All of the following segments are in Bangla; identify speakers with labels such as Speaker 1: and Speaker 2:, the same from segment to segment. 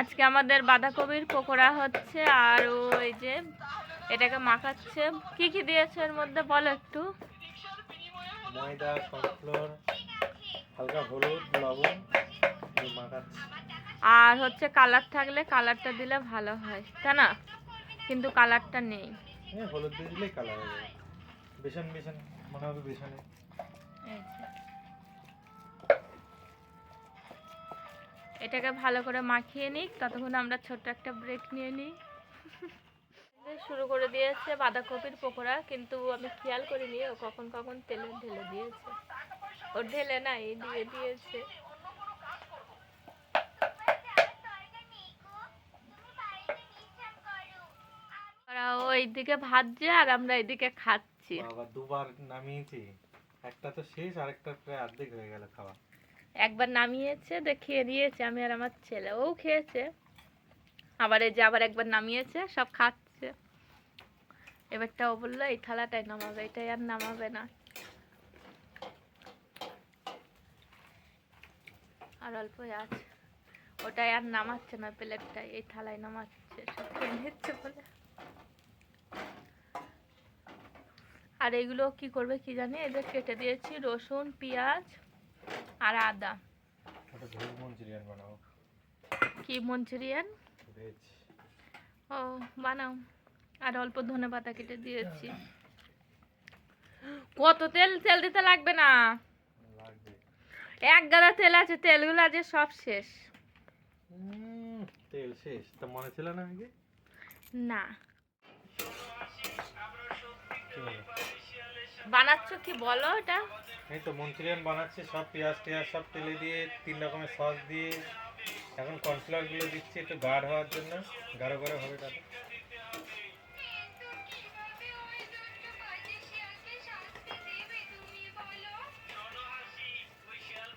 Speaker 1: আজকে আমাদের বাঁধাকপির পকোড়া হচ্ছে আর ওই যে এটাকে মাখাচ্ছে। কি কি দিয়েছে এর মধ্যে বলো একটু?
Speaker 2: ময়দা কর্নফ্লোর হালকা হলুদ লবণ
Speaker 1: আর হচ্ছে কালার থাকলে কালারটা দিলে ভালো হয় তাই না? কিন্তু কালারটা নেই।
Speaker 2: হ্যাঁ হলুদ দিয়ে দিলেই কালার হয়ে যাবে বেসন বেসন মনে হবে বেসনে।
Speaker 1: এটাকে ভালো করে মাখিয়ে নিই ততক্ষণ আমরা ছোট্ট একটা ব্রেক নিয়ে নিই। শুরু করে দিয়েছে বাঁধাকপির পকোড়া, কিন্তু আমি খেয়াল করিনি ও কখন কখন তেলে ঢেলে দিয়েছে। ও ঢেলে না এই দিয়ে দিয়েছে। ভাজছে আর আমরা এদিকে খাচ্ছি।
Speaker 2: বাবা, দুবার নামিয়েছি। একটা তো শেষ, আরেকটা প্রায় অর্ধেক হয়ে গেল খাওয়া।
Speaker 1: একবার নামিয়েছে খেয়ে দিয়েছে আমি আর আমার ছেলে। ও খেয়েছে। আবার এই যে আবার একবার নামিয়েছে, সব খাচ্ছে। এবারটা ও বলল, এই থালাটাই নামাবে, এটাই আর নামাবে না। আর অল্পই আছে। ওটাই আর নামাচ্ছে না প্লেটটাই এই থালায় নামাচ্ছে, সব খেয়ে নিচ্ছে বলে। আর এগুলো কি করবে কি জানি? এদের কেটে দিয়েছি রসুন, পেঁয়াজ আর আদা।
Speaker 2: মঞ্চুরিয়ান
Speaker 1: কি মঞ্চুরিয়ান? ও বানাও। আর অল্প ধনে পাতা কেটে দিয়েছি। কত তেল তেল দিতে লাগবে না? এক গাদা তেল আছে তেলগুলো আজ সব শেষ।
Speaker 2: তেল শেষ। তা মনে ছিল না আগে
Speaker 1: না। বানাচ্ছ কি বলো এটা?
Speaker 2: এই তো মঞ্চুরিয়ান বানাচ্ছি সব পেঁয়াজ টেয়াজ সব তেলে দিয়ে তিন রকমের সস দিয়ে। এখন কর্নফ্লাওয়ারগুলো দিচ্ছি একটু গাঢ় হওয়ার জন্য গাঢ় গাঢ় হবে তাতে।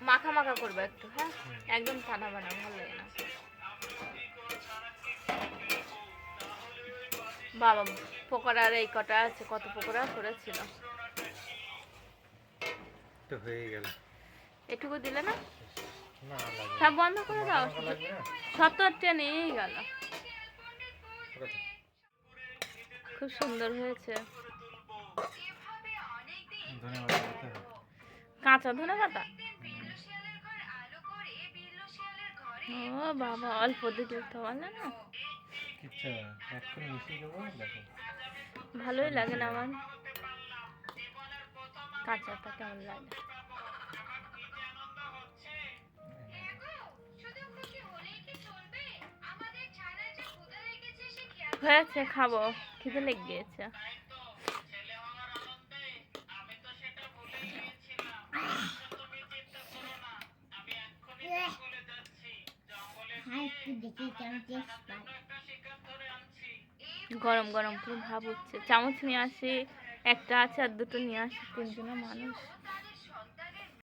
Speaker 1: মাখা মাখা করবে একটু হ্যাঁ? একদম ঠান্ডা বানা ভালো লাগে না। বাবা পকোড়ার এই কটা আছে কত পকোড়া করেছিল।
Speaker 2: তো হয়ে গেল।
Speaker 1: এটুকু দিলে না? সব বন্ধ করে দাও।
Speaker 2: মাখা মাখা লাগবে না?
Speaker 1: সত্তর গেল। খুব সুন্দর হয়েছে। কাঁচা ধনে পাতা ও বাবা অল্প দিতে তো বলে না?
Speaker 2: কিচ্ছু হবে মিশিয়ে দেবো দেখো।
Speaker 1: ভালোই লাগে না আমার। কাঁচাটা কেমন লাগে? হয়েছে খাব। খিদে লেগে গিয়েছে। গরম গরম, পুরো ভাব হচ্ছে চামচ নিয়ে আসি, একটা আছে আর দুটো নিয়ে আসি, তিনজনা মানুষ।